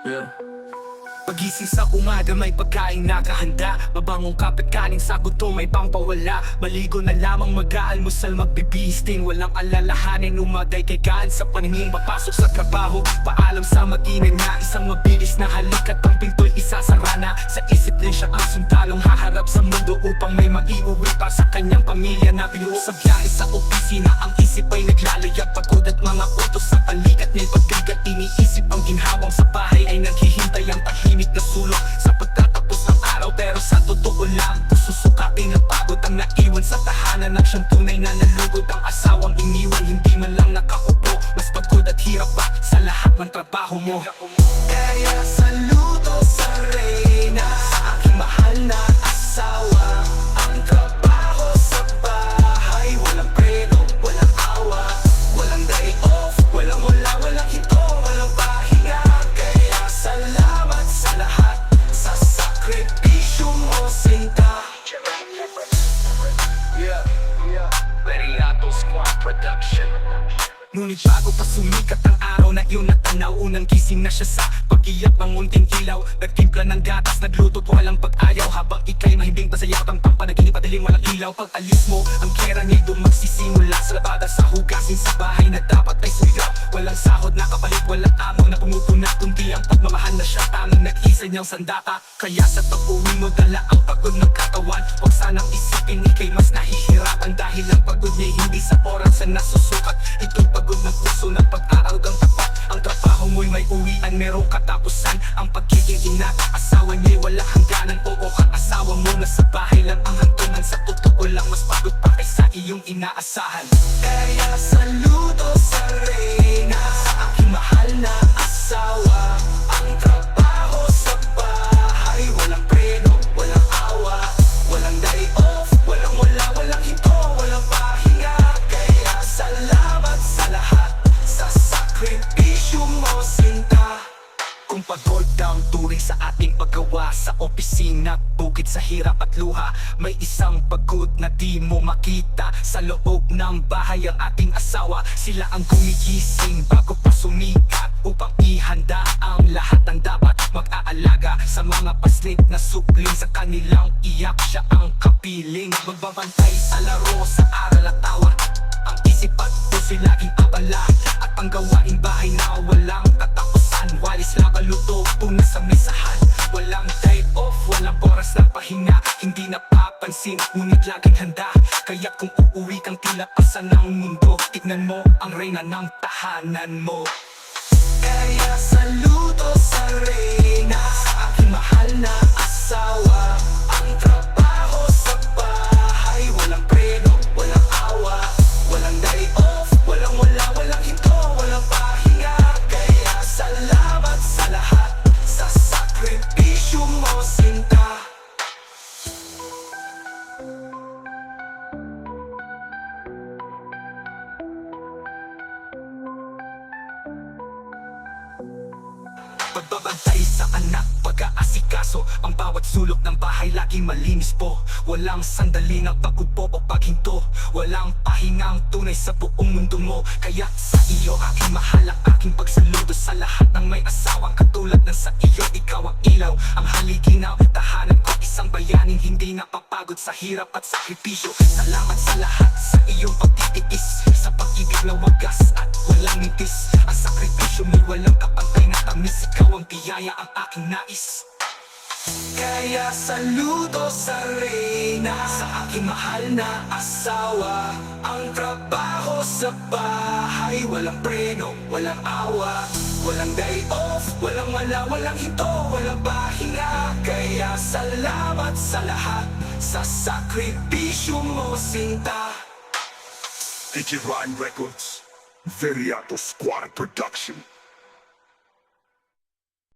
Yeah. Pagising sa umaga may pagkain nakahanda. Mabangong kape kanin sa gutom may pampawala. Maligo na lamang mag-aalmusal magbibisting Walang alalahanin umaday kay gaan sa paningin. Papasok sa trabaho, paalam sa mag-ina na. Isang mabilis na halikat ang pinto'y isasara na Sa isip din siya ang sundalong haharap sa mundo Upang may maiuwi pa sa kanyang pamilya na binuo Sa biyahe sa opisina ang isip ay naglalayag Pagod At siyang tunay na nalugod ang asawang iniwan Hindi man lang nakaupo. Mas pagod at hirap pa sa lahat ng trabaho mo. Kaya saludo Ngunit bago pa sumikat ang araw na iyon natanaw Unang gising na siya sa pag-iyak ng munting ilaw Nagtimpla ng gatas, nagluto't walang pag-ayaw Habang ikay mahimbing pa sa yakap ang pampanaginip at dilim walang ilaw. Pag alis mo, ang kera niya doon magsisimula Sa labada sa hugasin sa bahay na dapat ay suyap Walang sahod na kapalit, walang amo na pumupuna Kundi ang pagmamahal na siya tanging nag-isa niyang sandata. Kaya sa pag-uwi mo dala ang pagod ng katawan. Huwag sanang isipin ikay mas nahihirapan Dahil ang pagod niya hindi sa oras na nasusukat. Ito'y pagod ng puso ng pag-aarugang tapat. Ang trabaho mo'y may uwian, merong katapusan. Ang pagiging ina, asawa niya'y wala hangganan. Oo ang asawa mo na sa bahay lang. Ang hantungan Sa totoo lang mas pagod pa kaysa iyong inaasahan. Kaya saludo sa reyna Sa aking mahal na asawa. Ang trabaho pagod ang turing sa ating paggawa Sa opisina, bukid sa hirap at luha May isang pagod na di mo makita. Sa loob ng bahay ang ating asawa Sila ang gumigising bago pa sumikat Upang ihanda ang lahat ng dapat Mag-aalaga. Sa mga paslit na supling Sa kanilang iyak siya ang kapiling. Magbabantay sa laro, sa aral at tawa Ang isip at puso'y laging abala. At ang gawaing bahay na walang Walis lang kaluto, puna sa mesahan. Walang day off, walang oras ng pahinga. Hindi napapansin, ngunit laging handa. Kaya kung uuwi kang tila pasa ng mundo? Tignan mo ang reyna ng tahanan mo. Kaya saludo sa reyna aking mahal na asawa Pagbabantay sa anak, pag-aasikaso. Ang bawat sulok ng bahay laging malinis po. Walang sandali ng pagkupo o paghinto. Walang pahingang tunay sa buong mundo mo. Kaya sa iyo aking mahal ang aking pagsaludo Sa lahat ng may asawang katulad ng sa iyo. Ikaw ang ilaw, ang haliginaw Tahanan ko. Isang bayaning hindi napapagod Sa hirap at sakripisyo. Salamat sa lahat sa iyong pagtitiis. Sa pag-ibig na wagas at walang nitis Ang sakripisyo mo'y walang kapantay biyaya ang aking nais. Kaya saludo sa reyna Sa aking mahal na asawa. Ang trabaho sa bahay Walang preno, walang awa. Walang day off, walang wala, walang hito Walang pahinga Kaya salamat sa lahat Sa sakripisyo mo sinta. Digiran Records, Veriato Squad Production.